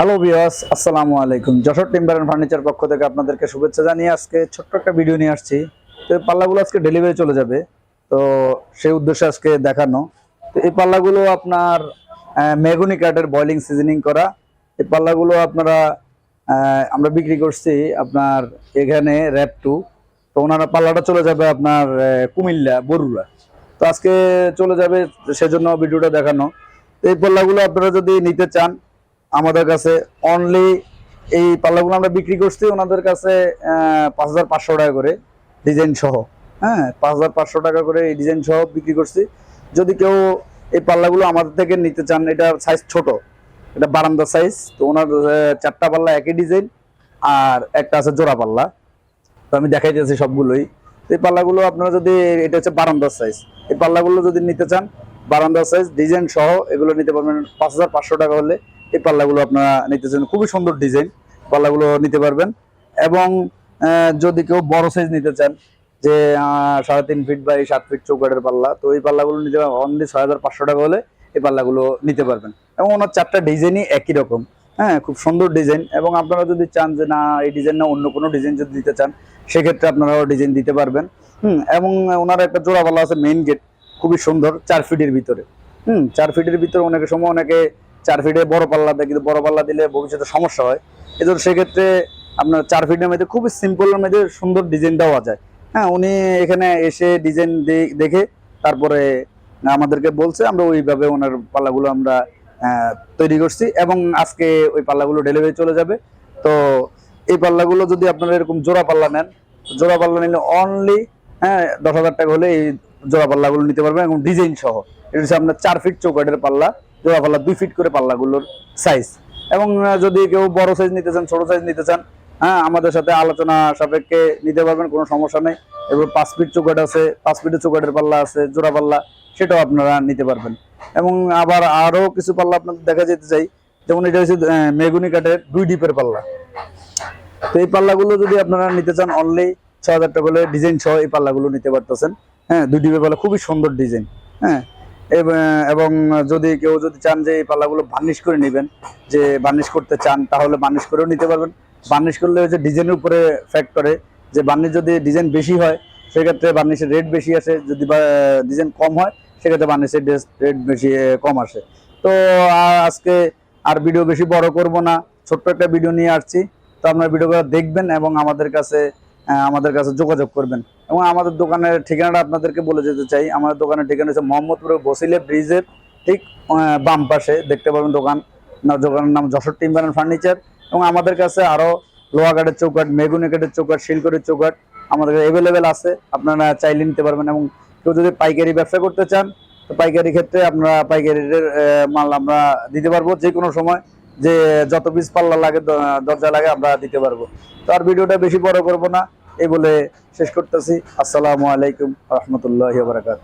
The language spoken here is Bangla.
হ্যালো বিয়াস আসসালামু আলাইকুম যশোর টিম্বার অ্যান্ড ফার্নিচার পক্ষ থেকে আপনাদেরকে শুভেচ্ছা জানিয়ে আজকে ছোট্ট একটা ভিডিও নিয়ে আসছি। তো এই পাল্লাগুলো আজকে ডেলিভারি চলে যাবে। তো সেই উদ্দেশ্যে আজকে দেখানো। তো এই পাল্লাগুলো আপনার মেগুনি কাঠের বয়লিং সিজনিং করা। এই পাল্লাগুলো আপনারা আমরা বিক্রি করছি আপনার এখানে র্যাপ টু তো ওনারা পাল্লাটা চলে যাবে আপনার কুমিল্লা, বরুড়া। তো আজকে চলে যাবে, সেজন্য ভিডিওটা দেখানো। এই পাল্লাগুলো আপনারা যদি নিতে চান আমাদের কাছে অনলি এই পাল্লাগুলো আমরা বিক্রি করছি, ওনাদের কাছে পাঁচ হাজার পাঁচশো টাকা করে ডিজাইন সহ। হ্যাঁ পাঁচ হাজার পাঁচশো টাকা করে এই ডিজাইন সহ বিক্রি করছি। যদি কেউ এই পাল্লাগুলো আমাদের থেকে নিতে চান, এটা সাইজ ছোট, এটা বারান্দা সাইজ তো ওনার চারটা পাল্লা একই ডিজাইন আর একটা আছে জোড়া পাল্লা। তো আমি দেখাই দিয়েছি সবগুলোই। তো এই পাল্লাগুলো আপনারা যদি, এটা হচ্ছে বারান্দার সাইজ এই পাল্লাগুলো যদি নিতে চান বারান্দার সাইজ ডিজাইন সহ এগুলো নিতে পারবেন পাঁচ হাজার পাঁচশো টাকা হলে। এই পাল্লাগুলো আপনারা নিতে চান। খুবই সুন্দর ডিজাইন, পাল্লাগুলো নিতে পারবেন। এবং যদি কেউ বড় সাইজ নিতে চান, যে সাড়ে তিন ফিট বাই সাত ফিট চৌকাটের পাল্লা, তো এই পাল্লাগুলো নিতে অনলি ছয় হাজার পাঁচশো টাকা হলে এই পাল্লাগুলো নিতে পারবেন। এবং ওনার চারটা ডিজাইনই একই রকম। হ্যাঁ খুব সুন্দর ডিজাইন। এবং আপনারা যদি চান যে, না, এই ডিজাইন না, অন্য কোনো ডিজাইন যদি দিতে চান, সেক্ষেত্রে আপনারাও ডিজাইন দিতে পারবেন। হুম, এবং ওনার একটা জোড়া পাল্লা আছে মেইন গেট খুবই সুন্দর, চার ফিটের ভিতরে। হুম, চার ফিটের ভিতরে অনেক সময় অনেকে চার ফিটে বড় পাল্লা দেয়, কিন্তু বড় পাল্লা দিলে ভবিষ্যতে সমস্যা হয়। এজন্য সেক্ষেত্রে আপনার চার ফিটের মধ্যে খুবই সিম্পলের মধ্যে সুন্দর ডিজাইন দেওয়া যায়। হ্যাঁ উনি এখানে এসে ডিজাইন দেখে তারপরে আমাদেরকে বলছে, আমরা ওইভাবে ওনার পাল্লাগুলো আমরা তৈরি করছি এবং আজকে ওই পাল্লাগুলো ডেলিভারি চলে যাবে। তো এই পাল্লাগুলো যদি আপনারা এরকম জোড়া পাল্লা নেন, জোড়া পাল্লা নিলে অনলি হ্যাঁ দশ হাজার টাকা হলে এই জোড়া পাল্লাগুলো নিতে পারবেন এবং ডিজাইন সহ। এটা হচ্ছে আপনার চার ফিট চৌকাটের পাল্লা। জোড়া পাল্লা, দুই ফিট করে পাল্লাগুলোর সাইজ এবং যদি কেউ বড় সাইজ নিতে চান, ছোট সাইজ নিতে চান হ্যাঁ আমাদের সাথে আলোচনা সাপেক্ষে নিতে পারবেন, কোনো সমস্যা নেই। এবার পাঁচ ফিট চৌকাট আছে, পাঁচ ফিটের চৌকাটের পাল্লা আছে, জোড়া পাল্লা, সেটাও আপনারা নিতে পারবেন। এবং আবার আরও কিছু পাল্লা আপনাদের দেখা যেতে চাই, যেমন এটা হচ্ছে মেগুনি কাঠের দুই ডিপের পাল্লা। তো এই পাল্লাগুলো যদি আপনারা নিতে চান অনলি ছ হাজার টাকা ডিজাইন সহ এই পাল্লাগুলো নিতে পারতেছেন। হ্যাঁ দুই ডিপের পাল্লা, খুবই সুন্দর ডিজাইন। হ্যাঁ এব- যদি কেউ যদি চান যে এই পাল্লাগুলো বার্নিশ করে নেবেন, যে বার্নিশ করতে চান, তাহলে বার্নিশ করেও নিতে পারবেন। বার্নিশ করলে হচ্ছে ডিজাইনের উপরে ফ্যাক্ট করে যে বার্নিশ যদি ডিজাইন বেশি হয়, সেক্ষেত্রে বার্নিশের রেট বেশি আসে। যদি বা, ডিজাইন কম হয়, সেক্ষেত্রে বার্নিশের রেট বেশি কম আসে। তো আজকে আর ভিডিও বেশি বড় করব না। ছোট্ট একটা ভিডিও নিয়ে আসছি। তো আপনার ভিডিওগুলো দেখবেন এবং আমাদের কাছে আমাদের কাছে যোগাযোগ করবেন। এবং আমাদের দোকানের ঠিকানাটা আপনাদেরকে বলে যেতে চাই। আমাদের দোকানের ঠিকানা হচ্ছে মোহাম্মদপুর বসিলে ব্রিজের ঠিক বাম পাশে। দেখতে পাবেন দোকান দোকানের নাম যশোর টিম্বার অ্যান্ড ফার্নিচার। এবং আমাদের কাছে আরও লোহা কাঠের চৌকাট মেগুনি কাঠের চৌকাট শিলকরের চৌকাট আমাদের অ্যাভেলেবেল আছে। আপনারা চাইলে নিতে পারবেন এবং কেউ যদি পাইকারি ব্যবসা করতে চান, তো পাইকারি ক্ষেত্রে আমরা পাইকারি মাল আমরা দিতে পারব। যে কোনো সময় যে যত পিস পাল্লা লাগে দরজা লাগে, আমরা দিতে পারব। তো আর ভিডিওটা বেশি বড় করব না। এই বলে শেষ করতেছি। আসসালামু আলাইকুম রহমতুল্লাহ বারাকাত